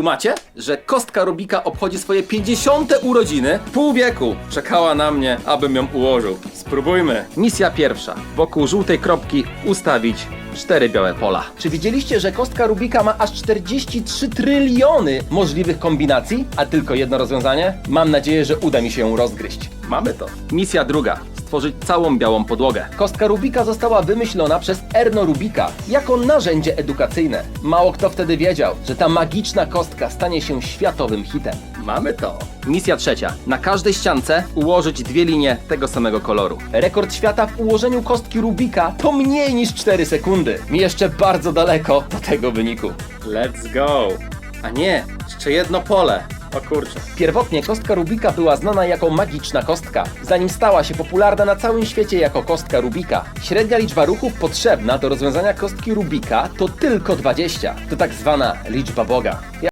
Kumacie, że kostka Rubika obchodzi swoje 50. urodziny? Pół wieku czekała na mnie, abym ją ułożył. Spróbujmy. Misja pierwsza. Wokół żółtej kropki ustawić cztery białe pola. Czy widzieliście, że kostka Rubika ma aż 43 tryliony możliwych kombinacji, a tylko jedno rozwiązanie? Mam nadzieję, że uda mi się ją rozgryźć. Mamy to. Misja druga. Stworzyć całą białą podłogę. Kostka Rubika została wymyślona przez Erno Rubika jako narzędzie edukacyjne. Mało kto wtedy wiedział, że ta magiczna kostka stanie się światowym hitem. Mamy to. Misja trzecia. Na każdej ściance ułożyć dwie linie tego samego koloru. Rekord świata w ułożeniu kostki Rubika to mniej niż 4 sekundy. Mi jeszcze bardzo daleko do tego wyniku. Let's go. A nie, jeszcze jedno pole. O kurczę. Pierwotnie kostka Rubika była znana jako magiczna kostka, zanim stała się popularna na całym świecie jako kostka Rubika. Średnia liczba ruchów potrzebna do rozwiązania kostki Rubika to tylko 20. To tak zwana liczba Boga.